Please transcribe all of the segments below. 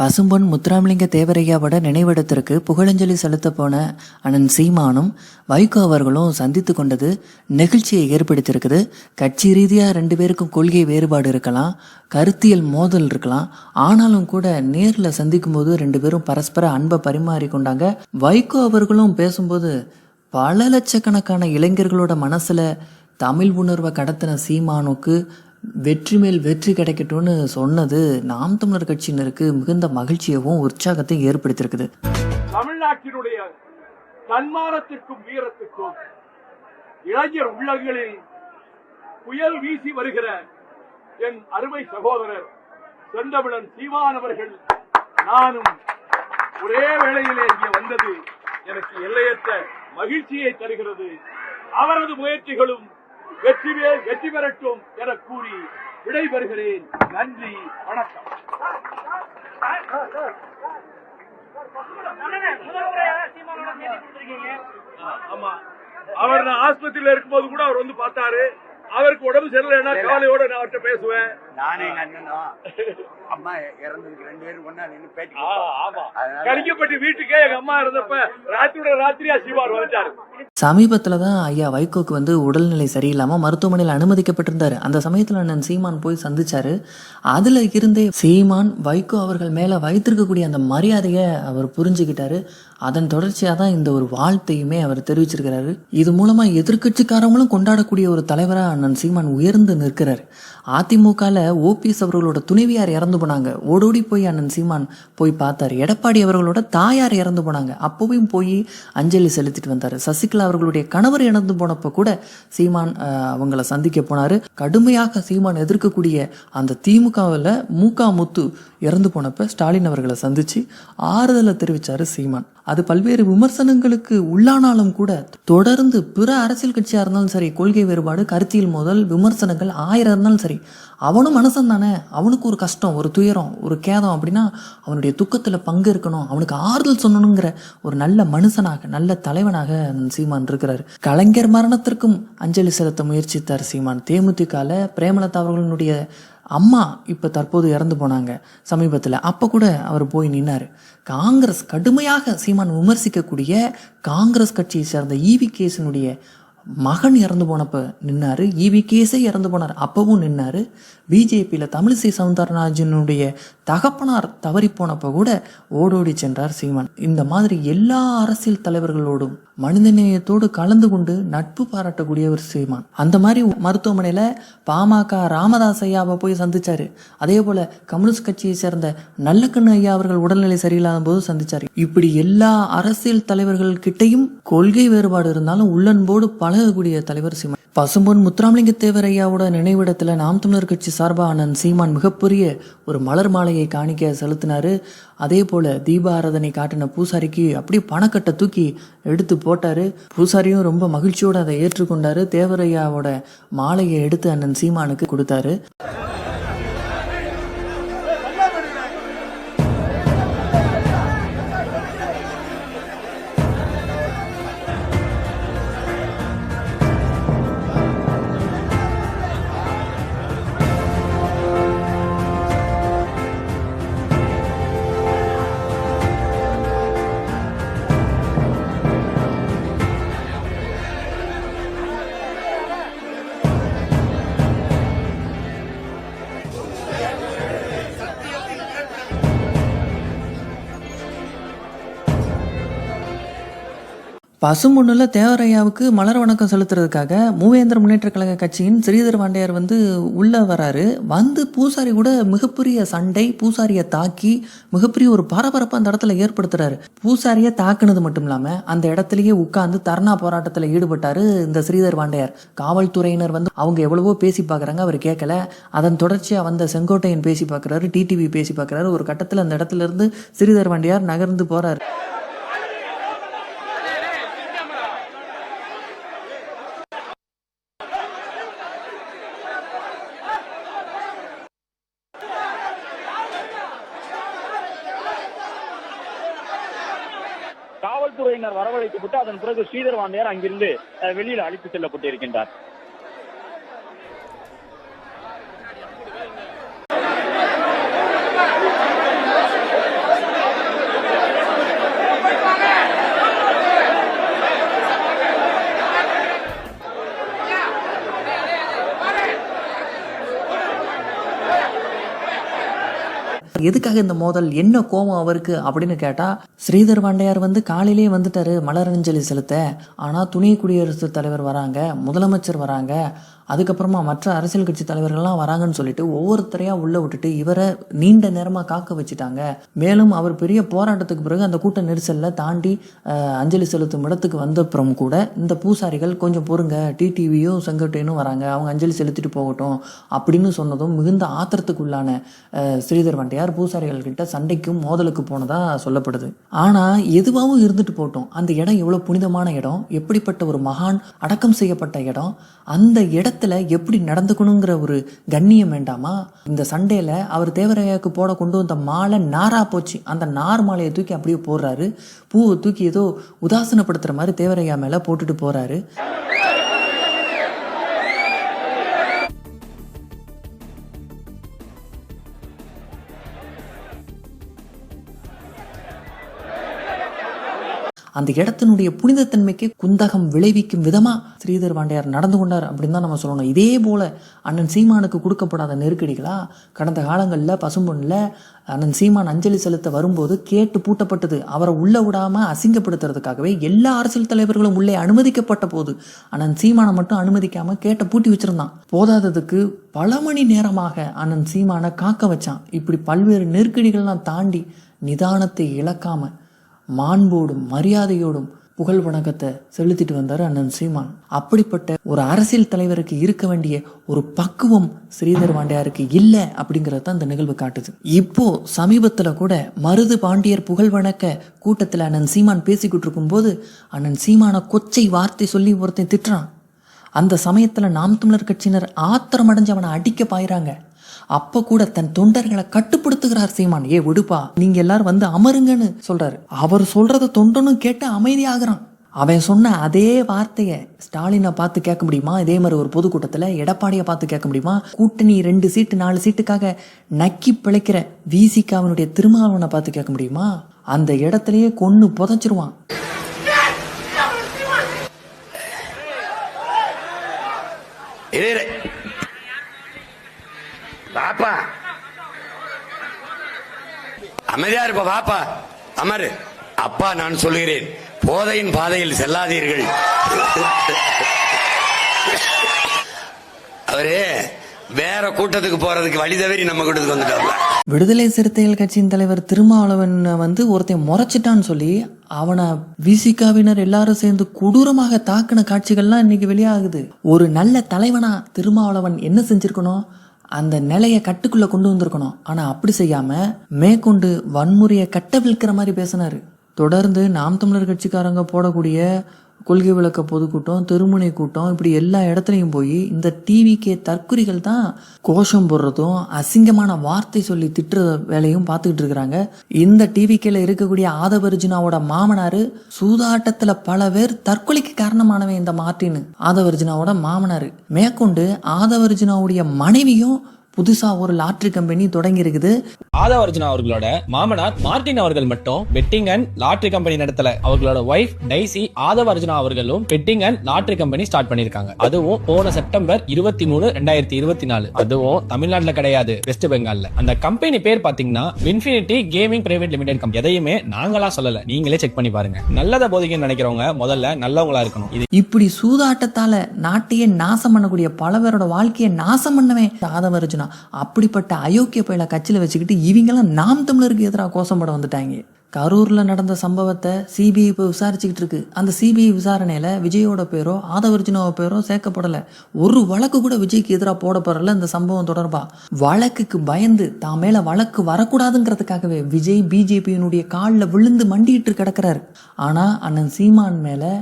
பசும்பொன் முத்துராமலிங்க தேவரையாவோட நினைவிடத்திற்கு புகழஞ்சலி செலுத்த போன அண்ணன் சீமானும் வைகோ அவர்களும் சந்தித்து கொண்டது நெகிழ்ச்சியை ஏற்படுத்தியிருக்குது. கட்சி ரீதியாக ரெண்டு பேருக்கும் கொள்கை வேறுபாடு இருக்கலாம் கருத்தியல் மோதல் இருக்கலாம். ஆனாலும் கூட நேரில் சந்திக்கும் போது ரெண்டு பேரும் பரஸ்பர அன்பை பரிமாறிக்கொண்டாங்க. வைகோ அவர்களும் பேசும்போது பல லட்சக்கணக்கான இளைஞர்களோட மனசுல தமிழ் உணர்வை கடத்தின சீமானுக்கு வெற்றி மேல் வெற்றி கிடைக்கட்டும்னு சொன்னது நாம் தமிழர் கட்சியினருக்கு மிகுந்த மகிழ்ச்சியவும் உற்சாகத்தையும் ஏற்படுத்தியிருக்குது. தமிழ்நாட்டினுடைய தன்மானத்திற்கும் வீரத்திற்கும் இளைஞர் உள்ளங்களில் புயல் வீசி வருகிற என் அருமை சகோதரர் செந்தமிழன் சீமான் நானும் ஒரே வேளையிலே இங்கே வந்தது எனக்கு எல்லையற்ற மகிழ்ச்சியை தருகிறது. அவரது முயற்சிகளும் வெற்றி வே- வெற்றி பெறட்டும் என கூறி விடைபெறுகிறேன். நன்றி வணக்கம். ஆமா. அவர் நான் ஆஸ்பத்திரியில இருக்கும்போது கூட அவர் வந்து பார்த்தாரு. அவருக்கு உடம்பு சரியில்லைன்னா கவலையோட நான் அவர்கிட்ட பேசுவேன். நானே எங்க அண்ணனும் அம்மா இறந்ததுக்கு ரெண்டு பேரும் ஒண்ணா நின்னு பேட்டி ஆ, கொடுத்தோம். ஆமா. அதனால- கலிங்கப்பட்டி வீட்டுக்கே எங்க அம்மா இருந்தப்ப ராத்திரியோட ராத்திரியா சிவார் வந்துட்டாரு. சமீபத்தில் தான் ஐயா வைகோக்கு வந்து உடல்நிலை சரியில்லாமல் மருத்துவமனையில் அனுமதிக்கப்பட்டிருந்தார். அந்த சமயத்தில் அண்ணன் சீமான் போய் சந்திச்சாரு. அதில் இருந்தே சீமான் வைகோ அவர்கள் மேலே வைத்திருக்கக்கூடிய அந்த மரியாதையை அவர் புரிஞ்சுக்கிட்டாரு. அதன் தொடர்ச்சியாக தான் இந்த ஒரு வாழ்த்தையுமே அவர் தெரிவிச்சிருக்கிறாரு. இது மூலமாக எதிர்க்கட்சிக்காரங்களும் கொண்டாடக்கூடிய ஒரு தலைவராக அண்ணன் சீமான் உயர்ந்து நிற்கிறார். அதிமுகவில் ஓபிஎஸ் அவர்களோட துணைவியார் இறந்து போனாங்க. ஓடோடி போய் அண்ணன் சீமான் போய் பார்த்தாரு. எடப்பாடி அவர்களோட தாயார் இறந்து போனாங்க. அப்பவும் போய் அஞ்சலி செலுத்திட்டு வந்தார். சசிகலா அவர்களுடைய கணவர் இறந்து போனப்ப கூட சீமான் அஹ், அவங்கள சந்திக்க போனாரு. கடுமையாக சீமான் எதிர்க்கக்கூடிய அந்த திமுகவில் மூகா முத்து இறந்து போனப்ப ஸ்டாலின் அவர்களை சந்திச்சு ஆறுதலை தெரிவிச்சாரு சீமான். அது பல்வேறு விமர்சனங்களுக்கு உள்ளானாலும் கூட தொடர்ந்து பிற அரசியல் கட்சியாக இருந்தாலும் சரி கொள்கை வேறுபாடு கருத்தியல் முதல் விமர்சனங்கள் ஆயிரம் இருந்தாலும் சரி அவனும் மனுஷன் தானே அவனுக்கு ஒரு கஷ்டம் ஒரு துயரம் ஒரு கேதம் அப்படின்னா அவனுடைய துக்கத்தில் பங்கு இருக்கணும். அவனுக்கு ஆறுதல் சொல்லணுங்கிற ஒரு நல்ல மனுஷனாக நல்ல தலைவனாக சீமான் இருக்கிறார். கலைஞர் மரணத்திற்கும் அஞ்சலி செலுத்த முயற்சித்தார் சீமான். தேமுதிகால பிரேமலதா அவர்களுடைய அம்மா இப்போ தற்போது இறந்து போனாங்க சமீபத்தில். அப்போ கூட அவர் போய் நின்னார். காங்கிரஸ் கடுமையாக சீமான் விமர்சிக்கக்கூடிய காங்கிரஸ் கட்சியை சேர்ந்த ஈவி கேசனுடைய மகன் இறந்து போனப்ப நின்னாரு ஈவி கேஸே இறந்து போனார் அப்பவும் நின்னாரு. பிஜேபியில் தமிழிசை சவுந்தரராஜனுடைய தகப்பனார் தவறி போனப்ப கூட ஓடோடி சென்றார் சீமான். இந்த மாதிரி எல்லா அரசியல் தலைவர்களோடும் மனிதநேயத்தோடு கலந்து கொண்டு நட்பு பாராட்டக்கூடியவர் சீமான். அந்த மாதிரி மருத்துவமனையில் பாமக ராமதாஸ் ஐயாவை போய் சந்திச்சாரு. அதே போல கம்யூனிஸ்ட் கட்சியை சேர்ந்த நல்லக்கண்ணு ஐயா அவர்கள் உடல்நிலை சரியில்லாத போது சந்திச்சாரு. இப்படி எல்லா அரசியல் தலைவர்கள் கிட்டையும் கொள்கை வேறுபாடு இருந்தாலும் உள்ளன்போடு பழகக்கூடிய தலைவர் சீமான். பசும்பொன் முத்துராமலிங்க தேவர் ஐயாவோட நினைவிடத்துல நாம் தமிழர் கட்சி சார்பா அண்ணன் சீமான் மிகப்பெரிய ஒரு மலர் மாலையை காணிக்க செலுத்தினாரு. அதே போல தீபாராதனை காட்டின பூசாரிக்கு அப்படியே பணக்கட்டை தூக்கி எடுத்து போட்டாரு. பூசாரியும் ரொம்ப மகிழ்ச்சியோட அதை ஏற்றுக்கொண்டாரு. தேவரையாவோட மாலையை எடுத்து அண்ணன் சீமானுக்கு கொடுத்தாரு. பசுமுன்னுல தேவரையாவுக்கு மலர் வணக்கம் செலுத்துறதுக்காக மூவேந்திர முன்னேற்ற கழக கட்சியின் ஸ்ரீதர் வாண்டையார் வந்து உள்ள வராரு. வந்து பூசாரி கூட மிகப்பெரிய சண்டை பூசாரியை தாக்கி மிகப்பெரிய ஒரு பரபரப்பு அந்த இடத்துல ஏற்படுத்துறாரு. பூசாரியை தாக்குனது மட்டும் இல்லாம அந்த இடத்துலயே உட்கார்ந்து தர்ணா போராட்டத்துல ஈடுபட்டாரு இந்த ஸ்ரீதர் வாண்டையார். காவல்துறையினர் வந்து அவங்க எவ்வளவோ பேசி பார்க்குறாங்க அவர் கேட்கல அதன் தொடர்ச்சியா வந்த செங்கோட்டையன் பேசி பார்க்குறாரு டிடிவி பேசி பார்க்குறாரு. ஒரு கட்டத்துல அந்த இடத்துல இருந்து ஸ்ரீதர் வாண்டையார் நகர்ந்து போறாரு. காவல்துறையினர் வரவழைக்கப்பட்டு அதன் பிறகு ஸ்ரீதர் வாண்டியார் அங்கிருந்து வெளியில் அழைத்து செல்லப்பட்டு எதுக்காக இந்த மோதல்? என்ன கோபம் அவருக்கு? அப்படின்னு கேட்டா ஸ்ரீதர் வாண்டையார் வந்து காலையிலேயே வந்துட்டாரு மலரஞ்சலி செலுத்த. ஆனா துணை குடியரசுத் தலைவர் வராங்க முதலமைச்சர் வராங்க. அதுக்கப்புறமா மற்ற அரசியல் கட்சி தலைவர்கள்லாம் வராங்கன்னு சொல்லிட்டு ஒவ்வொருத்தரையா உள்ள விட்டுட்டு இவரை நீண்ட நேரமா காக்க வச்சுட்டாங்க. மேலும் அவர் பெரிய போராட்டத்துக்கு பிறகு அந்த கூட்ட நெரிசல்ல தாண்டி அஞ்சலி செலுத்தும் இடத்துக்கு வந்தப்புறம் கூட இந்த பூசாரிகள் கொஞ்சம் பொறுங்க டிடிவியும் செங்கோட்டையனும் வராங்க அவங்க அஞ்சலி செலுத்திட்டு போகட்டும் அப்படின்னு சொன்னதும் மிகுந்த ஆத்திரத்துக்குள்ளான ஸ்ரீதர் வண்டையார் பூசாரிகள் கிட்ட சண்டைக்கும் மோதலுக்கு போனதா சொல்லப்படுது. ஆனா எதுவாகவும் இருந்துட்டு போட்டோம் அந்த இடம் எவ்வளவு புனிதமான இடம் எப்படிப்பட்ட ஒரு மகான் அடக்கம் செய்யப்பட்ட இடம் அந்த இடத்துல எப்படி நடந்துக்கணுங்கிற ஒரு கண்ணியம் வேண்டாமா? இந்த சண்டையில அவர் தேவரையாவுக்கு போட கொண்டு வந்த மாலை நாரா போச்சு. அந்த நார் மாலையை தூக்கி அப்படியே போடுறாரு. பூவை தூக்கி ஏதோ உதாசனப்படுத்துற மாதிரி தேவரையா மேல போட்டுட்டு போறாரு. அந்த இடத்தினுடைய புனிதத்தன்மைக்கு குந்தகம் விளைவிக்கும் விதமா ஸ்ரீதர் வாண்டியார் நடந்து கொண்டார் அப்படின்னு தான் நம்ம சொல்லணும். இதே போல அண்ணன் சீமானுக்கு கொடுக்கப்படாத நெருக்கடிகளா கடந்த காலங்களில் பசும்பொன்னில் அண்ணன் சீமான் அஞ்சலி செலுத்த வரும்போது கேட்டு பூட்டப்பட்டது. அவரை உள்ள விடாம அசிங்கப்படுத்துறதுக்காகவே எல்லா அரசியல் தலைவர்களும் உள்ளே அனுமதிக்கப்பட்ட போது அண்ணன் சீமானை மட்டும் அனுமதிக்காம கேட்ட பூட்டி வச்சிருந்தான். போதாததுக்கு பல மணி நேரமாக அண்ணன் சீமானை காக்க வச்சான். இப்படி பல்வேறு நெருக்கடிகள்லாம் தாண்டி நிதானத்தை இழக்காம மாண்போடும் மரியாதையோடும் புகழ் வணக்கத்தை செலுத்திட்டு வந்தார் அண்ணன் சீமான். அப்படிப்பட்ட ஒரு அரசியல் தலைவருக்கு இருக்க வேண்டிய ஒரு பக்குவம் ஸ்ரீதர் பாண்டியாருக்கு இல்லை அப்படிங்கறத தான் இந்த நிகழ்வு காட்டுது. இப்போ சமீபத்தில் கூட மருது பாண்டியர் புகழ் வணக்க கூட்டத்தில் அண்ணன் சீமான் பேசிக்கிட்டு இருக்கும்போது அண்ணன் சீமான கொச்சை வார்த்தை சொல்லி ஒருத்தன் திட்டுறான். அந்த சமயத்தில் நாம் தமிழர் கட்சியினர் ஆத்திரம் அடைஞ்சு அவனை அடிக்க பாயிறாங்க. அப்ப கூட தன் தொண்டர்களை கட்டுப்படுத்துகிறார் சீமான். ஏ விடுப்பா நீங்க எல்லாரும் வந்து அமருங்கன்னு சொல்றாரு. அவர் சொல்றத தொண்டனும் கேட்டு அமைதியாகிறான். அவன் சொன்ன அதே வார்த்தையை ஸ்டாலினை பார்த்து கேட்க முடியுமா? இதே மாதிரி ஒரு பொதுக்கூட்டத்தில் எடப்பாடியை பார்த்து கேட்க முடியுமா? கூட்டணி ரெண்டு சீட்டு நாலு சீட்டுக்காக நக்கி பிழைக்கிற விசிக அவனுடைய திருமாவளவனை பார்த்து கேட்க முடியுமா? அந்த இடத்துலயே கொன்று புதைச்சிருவான். வாப்பா. அமைதியா இருப்ப வாப்பா. அமர். அப்பா நான் சொல்லுகிறேன். போதையின் பாதையில் செல்லாதீர்கள். அவரு வேற கூட்டத்துக்கு போறதுக்கு வழி தவறி நம்ம கூட்டத்துக்கு வந்துட்டாப்ல. விடுதலை சிறுத்தைகள் கட்சியின் தலைவர் திருமாவளவன் வந்து ஒருத்தன் முறைச்சிட்டான்னு சொல்லி அவனை விசிகாவினர் எல்லாரும் சேர்ந்து கொடூரமாக தாக்கின காட்சிகள்லாம் இன்னைக்கு வெளியாகுது. ஒரு நல்ல தலைவனா திருமாவளவன் என்ன செஞ்சிருக்கணும்? அந்த நிலையை கட்டுக்குள்ள கொண்டு வந்திருக்கணும். ஆனா அப்படி செய்யாம மேற்கொண்டு வன்முறையை கட்டவிழ்க்கிற மாதிரி பேசினாரு. தொடர்ந்து நாம் தமிழர் கட்சிக்காரங்க போடக்கூடிய கொள்கை விளக்க பொதுக்கூட்டம் தெருமுனை கூட்டம் இப்படி எல்லா இடத்துலையும் போய் இந்த டிவிக்கே தற்குறிகள் தான் கோஷம் போடுறதும் அசிங்கமான வார்த்தை சொல்லி திட்டுற வேலையும் பார்த்துக்கிட்டு இருக்கிறாங்க. இந்த டிவிக்கேல இருக்கக்கூடிய ஆதவர்ஜுனாவோட மாமனார் சூதாட்டத்துல பல பேர் தற்கொலைக்கு காரணமானவன் இந்த மார்டின் ஆதவர்ஜுனாவோட மாமனார். மேற்கொண்டு ஆதவர்ஜுனாவுடைய மனைவியும் புதுசா ஒரு லாட்ரி கம்பெனி தொடங்கி இருக்குது. ஆதவர்ஜுனா அவர்களோட மாமனார் மார்டின் அவர்கள் மட்டும் பெட்டிங் அண்ட் லாட்ரி கம்பெனி நடத்தல. அவர்களோட ஒய்ஃப் டைசி ஆதவர்ஜுனா அவர்களும் betting and lottery company start பண்ணிருக்காங்க அதுவும் போன செப்டம்பர் இருபத்தி மூணு ரெண்டாயிரத்தி இருபத்தி நாலு. அதுவும் தமிழ்நாட்டுல கிடையாது வெஸ்ட் பெங்கால்ல. அந்த கம்பெனி பேர் பாத்தீங்கன்னா infinity gaming private limited company எதையுமே நாங்களா சொல்லல. நீங்களே செக் பண்ணி பாருங்க. நல்லத போதிங்கன்னு நினைக்கிறவங்க முதல்ல நல்லவங்களா இருக்கணும். இது இப்படி சூதாட்டத்தால நாட்டையே நாசம் பண்ணக்கூடிய பல பேரோட வாழ்க்கையை நாசம் பண்ணவே ஆதவர்ஜுனா. அப்படிப்பட்ட அயோக்கிய பயில கட்சியில் வச்சுக்கிட்டு இவங்கெல்லாம் நாம் தமிழருக்கு எதிராக கோஷப்பட வந்துட்டாங்க. கரூரில் நடந்த சம்பவத்தை சிபிஐ இப்போ விசாரிச்சுக்கிட்டு இருக்கு. அந்த சிபிஐ விசாரணையில விஜயோட பேரோ ஆதவர்ஜினோட பேரோ சேர்க்கப்படலை. ஒரு வழக்கு கூட விஜய்க்கு எதிராக போடப்படல இந்த சம்பவம் தொடர்பா. வழக்குக்கு பயந்து தான் மேலே வழக்கு வரக்கூடாதுங்கிறதுக்காகவே விஜய் பிஜேபியினுடைய காலில் விழுந்து மண்டிட்டு கிடக்கிறாரு. ஆனால் அண்ணன் சீமான் மேலே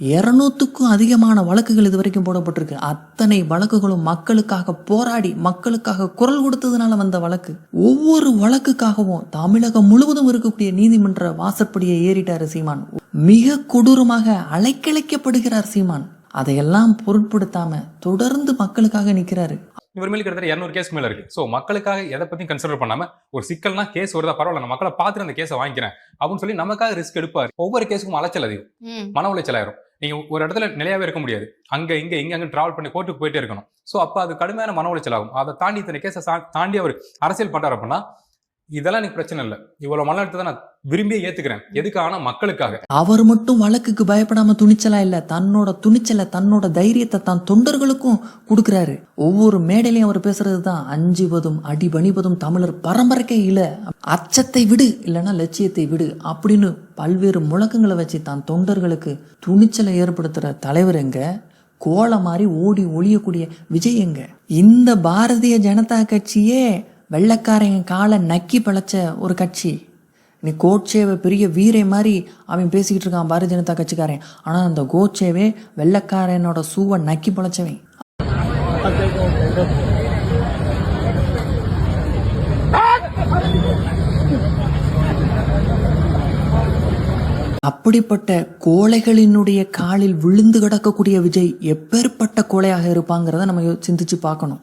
இருநூத்துக்கும் அதிகமான வழக்குகள் இது வரைக்கும் போடப்பட்டிருக்கு. அத்தனை வழக்குகளும் மக்களுக்காக போராடி மக்களுக்காக குரல் கொடுத்ததுனால வந்த வழக்கு. ஒவ்வொரு வழக்குக்காகவும் தமிழகம் முழுவதும் இருக்கக்கூடிய நீதிமன்ற வாசற்படியை ஏறிட்டாரு சீமான். மிக கொடூரமாக அலைக்கழைக்கப்படுகிறார் சீமான். அதையெல்லாம் பொருட்படுத்தாம தொடர்ந்து மக்களுக்காக நிக்கிறாரு. இவர் மேல கிட்டத்தட்ட இரநூறு கேஸ் மேல இருக்கு. சோ மக்களுக்காக எதை பத்தியும் கன்சிடர் பண்ணாம ஒரு சிக்கல்னா கேஸ் வருதா பரவாயில்ல நான் மக்களை பார்த்துட்டு அந்த கேஸை வாங்கிக்கிறேன் அப்படின்னு சொல்லி நமக்காக ரிஸ்க் எடுப்பாரு. ஒவ்வொரு கேஸுக்கும் அலைச்சல் அதிகம். ம். மன உளைச்சல் ஆயிரும். நீங்க ஒரு இடத்துல நிலையாவே இருக்க முடியாது. அங்க இங்க இங்க அங்க டிராவல் பண்ணி கோர்ட்டுக்கு போயிட்டே இருக்கணும். ஸோ அப்போ அது கடுமையான மன உளைச்சல் ஆகும். அதை தாண்டி இத்தனை கேஸை தாண்டி அவர் அரசியல் பண்றாரு அப்படின்னா இதெல்லாம் எனக்கு பிரச்சனை இல்லை. இவ்வளவு மன அழுத்தத்தை நான் விரும்பியே ஏத்துக்கிறேன். எதுக்கு ஆனா மக்களுக்காக. அவர் மட்டும் வழக்குக்கு பயப்படாம துணிச்சலா இல்ல. தன்னோட துணிச்சலை தன்னோட தைரியத்தை தான் தொண்டர்களுக்கும் கொடுக்கறாரு. ஒவ்வொரு மேடையிலையும் அவர் பேசுறது தான் அஞ்சுவதும் அடிபணிவதும் தமிழர் பரம்பரைக்கே இல்ல. அச்சத்தை விடு இல்லைன்னா லட்சியத்தை விடு அப்படின்னு பல்வேறு முழக்கங்களை வச்சு தான் தொண்டர்களுக்கு துணிச்சலை ஏற்படுத்துகிற தலைவர் எங்க? கோல மாதிரி ஓடி ஒழியக்கூடிய விஜய் எங்க? இந்த பாரதிய ஜனதா கட்சியே வெள்ளக்காரங்க காலை நக்கி பழச்ச ஒரு கட்சி. நீ கோட்சேவை பெரிய வீரை மாதிரி அவன் பேசிக்கிட்டு இருக்கான் பாரதிய ஜனதா கட்சிக்காரன். ஆனால் அந்த கோட்சேவே வெள்ளக்காரனோட சூவை நக்கி பழச்சவன். அப்படிப்பட்ட கோழைகளினுடைய காலில் விழுந்து கிடக்கக்கூடிய விஜய் எப்பேற்பட்ட கோழையாக இருப்பாங்கிறத நம்ம சிந்திச்சு பார்க்கணும்.